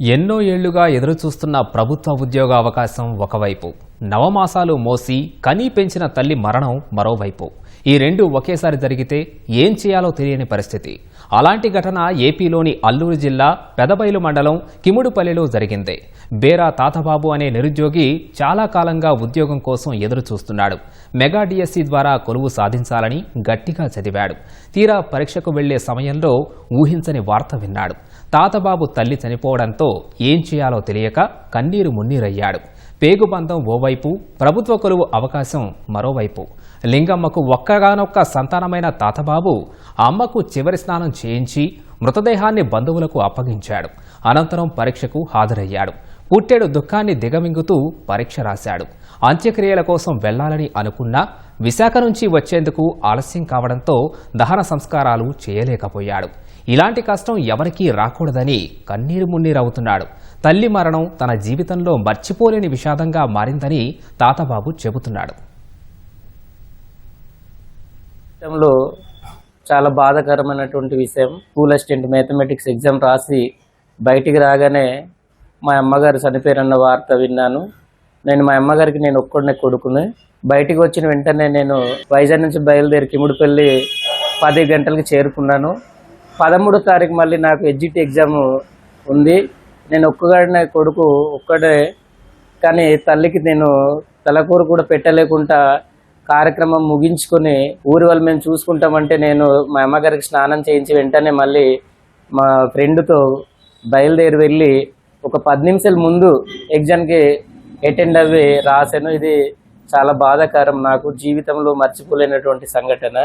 ఎన్నో ఏళ్ళుగా ఎదురుచూస్తున్న ప్రభుత్వ ఉద్యోగ అవకాశం ఒకవైపు. నవమాసాలు మోసి కనీ పెంచిన తల్లి మరణం మరోవైపు. ఈ రెండు ఒకేసారి జరిగితే ఏం చేయాలో తెలియని పరిస్థితి. అలాంటి ఘటన ఏపీలోని అల్లూరు జిల్లా పెదబైలు మండలం కిముడుపల్లిలో జరిగింది. బేరా తాతబాబు అనే నిరుద్యోగి చాలా కాలంగా ఉద్యోగం కోసం ఎదురు చూస్తున్నాడు మెగా డిఎస్సి ద్వారా కొలువు సాధించాలని గట్టిగా చదివాడు. తీరా పరీక్షకు వెళ్ళే సమయంలో ఊహించని వార్త విన్నాడు. తాతబాబు తల్లి చనిపోవడంతో ఏం చేయాలో తెలియక కన్నీరు మున్నీరయ్యాడు. పేగుబంధం ఓవైపు ప్రభుత్వ కొలువు అవకాశం మరోవైపు. లింగమ్మకు ఒక్కగానొక్క సంతానమైన తాతబాబు అమ్మకు చివరి స్నానం చేయించి మృతదేహాన్ని బంధువులకు అప్పగించాడు. అనంతరం పరీక్షకు హాజరయ్యాడు. పుట్టేడు దుఃఖాన్ని దిగమింగుతూ పరీక్ష రాశాడు. అంత్యక్రియల కోసం వెళ్ళాలని అనుకున్నా విశాఖ నుంచి వచ్చేందుకు ఆలస్యం కావడంతో దహన సంస్కారాలు చేయలేకపోయాడు. ఇలాంటి కష్టం ఎవరికీ రాకూడదని కన్నీరు మున్నీరవుతున్నాడు తల్లి మరణం తన జీవితంలో మర్చిపోలేని విషాదంగా మారిందని తాతబాబు చెబుతున్నాడు. చాలా బాధాకరమైనటువంటి విషయం. స్కూల్ అసిస్టెంట్ మ్యాథమెటిక్స్ ఎగ్జామ్ రాసి బయటికి రాగానే మా అమ్మగారు చనిపోయారన్న వార్త విన్నాను. నేను మా అమ్మగారికి నేను ఒక్కడనే కొడుకుని. బయటికి వచ్చిన వెంటనే నేను వైజాగ్ నుంచి బయలుదేరి కిముడిపల్లి పది గంటలకు చేరుకున్నాను. పదమూడో తారీఖు మళ్ళీ నాకు ఎడ్జిటి ఎగ్జామ్ ఉంది. నేను ఒక్కగాడిన కొడుకు ఒక్కడే. కానీ తల్లికి నేను తలకూరు కూడా పెట్టలేకుండా కార్యక్రమం ముగించుకొని ఊరి వాళ్ళు మేము చూసుకుంటామంటే నేను మా అమ్మగారికి స్నానం చేయించి వెంటనే మళ్ళీ మా ఫ్రెండ్తో బయలుదేరి వెళ్ళి ఒక పది నిమిషాల ముందు ఎగ్జామ్కి అటెండ్ అవ్వి రాశాను. ఇది చాలా బాధాకరం. నాకు జీవితంలో మర్చిపోలేనటువంటి సంఘటన.